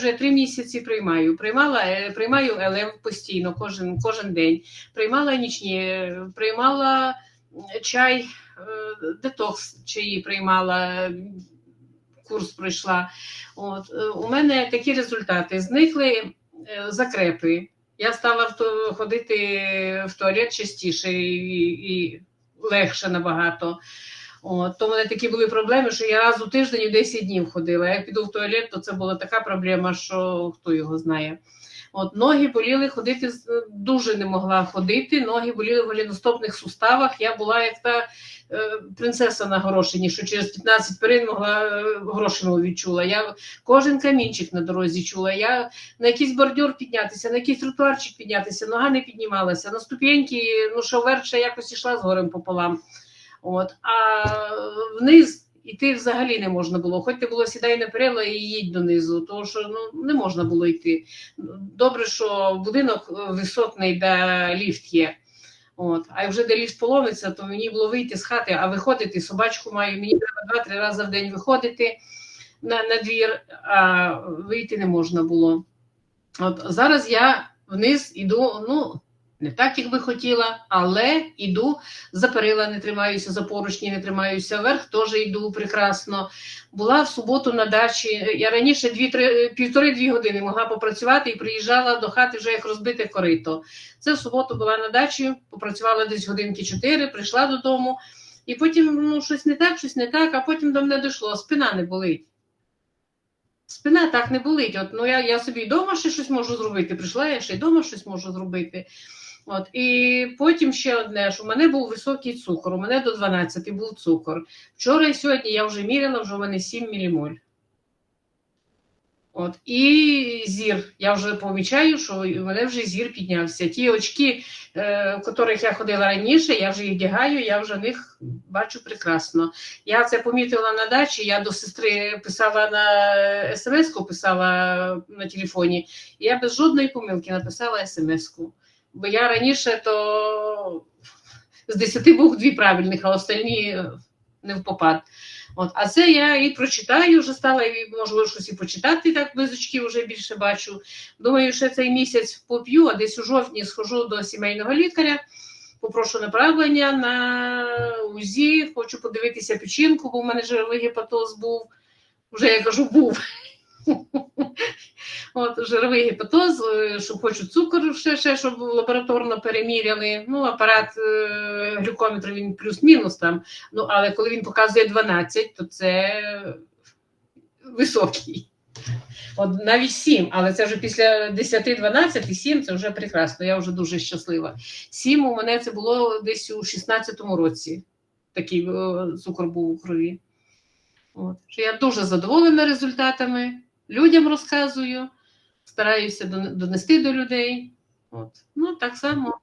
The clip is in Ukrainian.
вже три місяці приймаю. Приймала, е, приймаю ЛМ постійно, кожен, кожен день. Приймала нічні, приймала чай, е, детокс чаї приймала, курс пройшла. От, е, у мене такі результати. Зникли закрепи. Я стала ходити в туалет частіше і, і легше набагато. От, то в мене такі були проблеми, що я раз у тиждень у 10 днів ходила. Я піду в туалет, то це була така проблема, що хто його знає. От ноги боліли ходити з- дуже не могла ходити. Ноги боліли в голіностопних суставах. Я була як та е, принцеса на горошині, що через 15 перин могла е, горошину відчула. Я кожен камінчик на дорозі чула. Я на якийсь бордюр піднятися, на якийсь тротуарчик піднятися, нога не піднімалася. На ступеньки, ну що вверх якось йшла з горем пополам. От, а вниз іти взагалі не можна було. Хоч ти було сідай на перила і їдь донизу, тому що ну, не можна було йти. Добре, що будинок е, висотний, де ліфт є. От. А вже де ліфт поломиться, то мені було вийти з хати, а виходити, собачку маю, мені треба два-три рази в день виходити на, на двір, а вийти не можна було. От зараз я вниз іду, ну, не так, як би хотіла, але іду за перила не тримаюся, за поручні не тримаюся, вверх теж йду прекрасно. Була в суботу на дачі. Я раніше півтори-дві години могла попрацювати і приїжджала до хати вже як розбите корито. Це в суботу була на дачі, попрацювала десь годинки чотири, прийшла додому, і потім ну, щось не так, щось не так, а потім до мене дійшло, спина не болить. Спина так не болить. От, ну, я, я собі вдома ще щось можу зробити. Прийшла, я ще й вдома щось можу зробити. От, і потім ще одне, що у мене був високий цукор, у мене до 12 був цукор. Вчора і сьогодні я вже міряла, вже у мене 7 мілімоль. От, і зір. Я вже помічаю, що у мене вже зір піднявся. Ті очки, е, в яких я ходила раніше, я вже їх вдягаю, я вже в них бачу прекрасно. Я це помітила на дачі. Я до сестри писала на смс-ку, писала на телефоні, і я без жодної помилки написала смс-ку. Бо я раніше то з 10 був дві правильних, а остальні не в попад. От, а це я і прочитаю, вже стала і можу щось і почитати, так без вже більше бачу. Думаю, що цей місяць поп'ю, а десь у жовтні схожу до сімейного лікаря, попрошу направлення на УЗІ, хочу подивитися печінку, бо в мене жировий гепатоз був. Вже я кажу, був. От, жировий гепатоз, е, що хочу цукор ще, ще, щоб лабораторно переміряли. Ну, апарат е, глюкометр він плюс-мінус там. Ну, але коли він показує 12, то це високий. От навіть 7, але це вже після 10-12 і 7 це вже прекрасно. Я вже дуже щаслива. 7 у мене це було десь у 16-му році. Такий е, цукор був у крові. От. Я дуже задоволена результатами, людям розказую, стараюся дон- донести до людей. От. Ну, так само